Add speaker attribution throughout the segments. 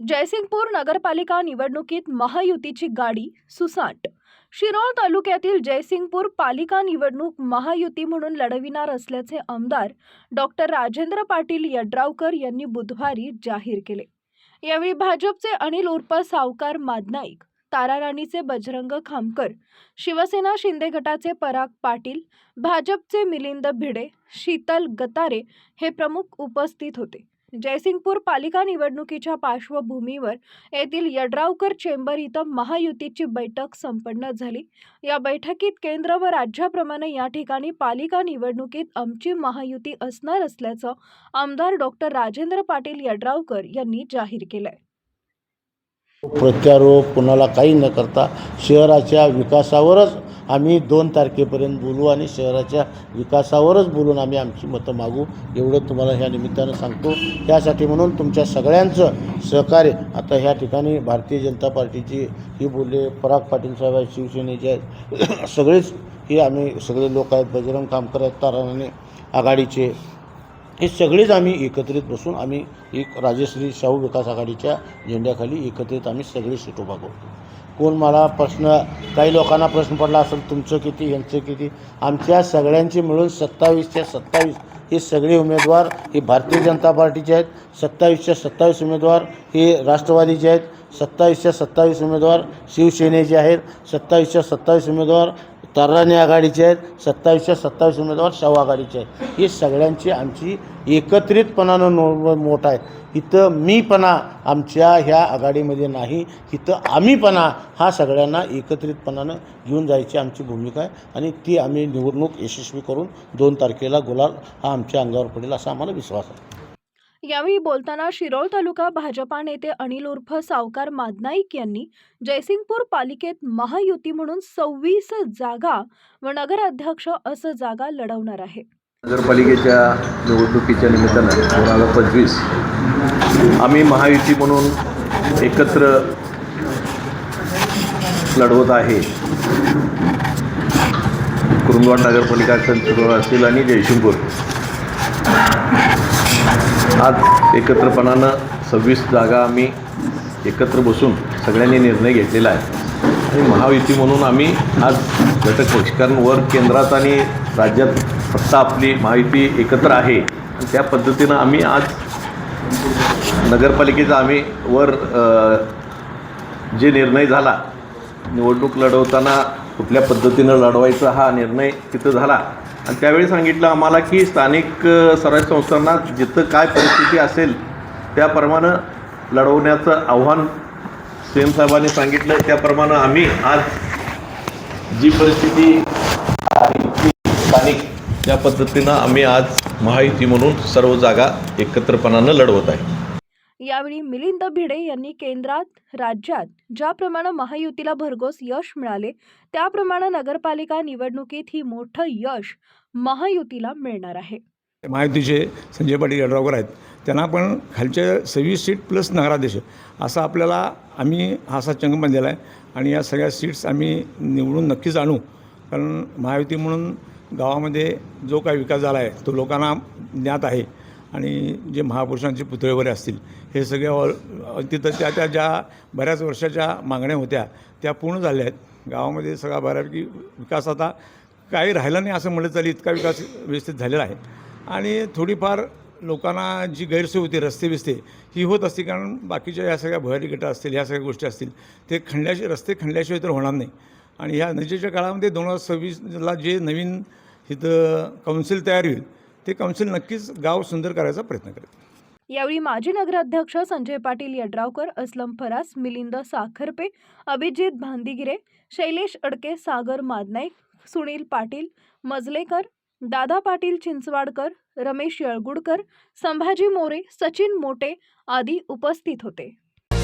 Speaker 1: जयसिंगपूर नगरपालिका निवडणुकीत महायुतीची गाडी सुसाट. शिरोळ तालुक्यातील जयसिंगपूर पालिका निवडणूक महायुती म्हणून लढविणार असल्याचे आमदार डॉक्टर राजेंद्र पाटील यड्रावकर यांनी बुधवारी जाहीर केले. यावेळी भाजपचे अनिल उर्फ सावकार मादनाईक ताराराणीचे बजरंग खामकर शिवसेना शिंदे गटाचे पराग पाटील भाजपचे मिलिंद भिडे शीतल गतारे हे प्रमुख उपस्थित होते. जयसिंगपूर पालिका निवडणुकीच्या पार्श्वभूमीवर येथील यड्रावकर चेंबर इथं महायुतीची बैठक संपन्न झाली. या बैठकीत केंद्र व राज्याप्रमाणे या ठिकाणी पालिका निवडणुकीत आमची महायुती असणार असल्याचं आमदार डॉक्टर राजेंद्र पाटील यड्रावकर यांनी जाहीर केलंय.
Speaker 2: प्रत्यारोप कुणाला काही न करता शहराच्या विकासावरच आम्ही दोन तारखेपर्यंत बोलू आणि शहराच्या विकासावरच बोलून आम्ही आमची मतं मागू. एवढं तुम्हाला ह्या निमित्तानं सांगतो. त्यासाठी म्हणून तुमच्या सगळ्यांचं सहकार्य. आता ह्या ठिकाणी भारतीय जनता पार्टीची ही बोलले पराग पाटील साहेब आहेत शिवसेनेचे आहेत. सगळेच हे आम्ही सगळे लोक आहेत. बजरंग कामकर आहेत ताराने आघाडीचे. हे सगळेच आम्ही एकत्रित बसून आम्ही एक राजश्री शाहू विकास आघाडीच्या झेंड्याखाली एकत्रित आम्ही सगळे सीट उभा करतो कोण मला प्रश्न काही लोकांना प्रश्न पडला असेल तुमचं किती यांचं किती? आमच्या सगळ्यांची मिळून सत्तावीसच्या सत्तावीस हे सगळे उमेदवार हे भारतीय जनता पार्टीचे आहेत. सत्तावीसच्या सत्तावीस उमेदवार हे राष्ट्रवादीचे आहेत. सत्तावीसच्या सत्तावीस उमेदवार शिवसेनेचे आहेत सत्तावीसच्या सत्तावीस उमेदवार तर्राणी आघाडीचे आहेत सत्तावीसच्या सत्तावीस उमेदवार शव आघाडीचे आहेत. ही सगळ्यांची आमची एकत्रितपणानं नो मोठ आहे. इथं मीपणा आमच्या ह्या आघाडीमध्ये नाही. इथं आम्हीपणा हा सगळ्यांना एकत्रितपणानं घेऊन जायची आमची भूमिका आहे आणि ती आम्ही निवडणूक यशस्वी करून दोन तारखेला गुलाल हा आमच्या अंगावर पडेल असा आम्हाला विश्वास आहे.
Speaker 1: यावेळी बोलताना शिरोळ तालुका भाजपा नेते अनिल उर्फ सावकार मादनाईक यांनी जयसिंगपूर पालिकेत महायुती म्हणून सव्वीस जागा व नगराध्यक्ष असं जागा लढवणार आहे.
Speaker 3: नगरपालिकेच्या निवडणुकीच्या निमित्तानं दोन हजार पंचवीस? आम्ही महायुती म्हणून एकत्र लढवत आहे. कुरुंदवाड नगरपालिका शिरोळ असतील आणि जयसिंगपूर. आज एकत्रपणानं सव्वीस जागा आम्ही एकत्र बसून सगळ्यांनी निर्णय घेतलेला आहे. आणि महायुती म्हणून आम्ही आज घटक पक्ष कारण वर केंद्रात आणि राज्यात सत्ता आपली महायुती एकत्र आहे. आणि त्या पद्धतीनं आम्ही आज नगरपालिकेचा आम्ही वर जे निर्णय झाला निवडणूक लढवताना कुठल्या पद्धतीनं लढवायचा हा निर्णय तिथं झाला. आणि त्यावेळी सांगितलं आम्हाला की स्थानिक स्वराज्य संस्थांना जिथं काय परिस्थिती असेल त्याप्रमाणे लढवण्याचं आव्हान सीएम साहेबांनी सांगितलं त्याप्रमाणे आम्ही आज जी परिस्थिती आहे स्थानिक त्या पद्धतीनं आम्ही आज महायुती म्हणून सर्व जागा एकत्रपणानं लढवत आहे.
Speaker 1: यावेळी मिलिंद भिडे यांनी केंद्रात राज्यात ज्याप्रमाणे महायुतीला भरघोस यश मिळाले त्याप्रमाणे नगरपालिका निवडणुकीत ही मोठं यश महायुतीला मिळणार आहे.
Speaker 4: महायुतीचे संजय पाटील यड्रावकर आहेत. त्यांना पण खालच्या सव्वीस सीट प्लस नगराध्यक्ष. असा आपल्याला आम्ही हा असा चंग बांधलेला आहे. आणि या सगळ्या सीट्स आम्ही निवडून नक्कीच आणू. कारण महायुती म्हणून गावामध्ये जो काही विकास झाला आहे तो लोकांना ज्ञात आहे. आणि जे महापुरुषांचे पुतळे वगैरे असतील हे सगळे ऑल तिथं त्या त्या ज्या बऱ्याच वर्षाच्या मागण्या होत्या त्या पूर्ण झाल्या आहेत. गावामध्ये सगळा बऱ्यापैकी विकास आता काही राहिला नाही असं म्हणलं तरी इतका विकास व्यवस्थित झालेला आहे. आणि थोडीफार लोकांना जी गैरसोय होती रस्ते बिस्ते ही होत असते कारण बाकीच्या या सगळ्या भयारी गटं असतील ह्या सगळ्या गोष्टी असतील ते खणल्याशिवाय रस्ते खणल्याशिवाय तर होणार नाही. आणि ह्या नजीकच्या काळामध्ये दोन हजार सव्वीसला जे नवीन इथं काउन्सिल तयार होईल ते काउन्सिल नक्कीच गाव सुंदर करायचा प्रयत्न करेल.
Speaker 1: यावेळी माजी नगराध्यक्ष संजय पाटील यड्रावकर असलम फरास मिलिंद साखरपे अभिजित भांदिगिरे शैलेश अडके सागर मादनाईक सुनील पाटील मजलेकर दादा पाटील चिंचवाडकर रमेश येळगुडकर संभाजी मोरे सचिन मोटे आदी उपस्थित होते.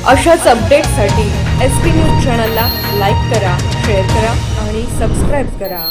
Speaker 5: अशाच अपडेटसाठी एस पी न्यूज चॅनलला लाईक करा शेअर करा आणि सबस्क्राईब करा.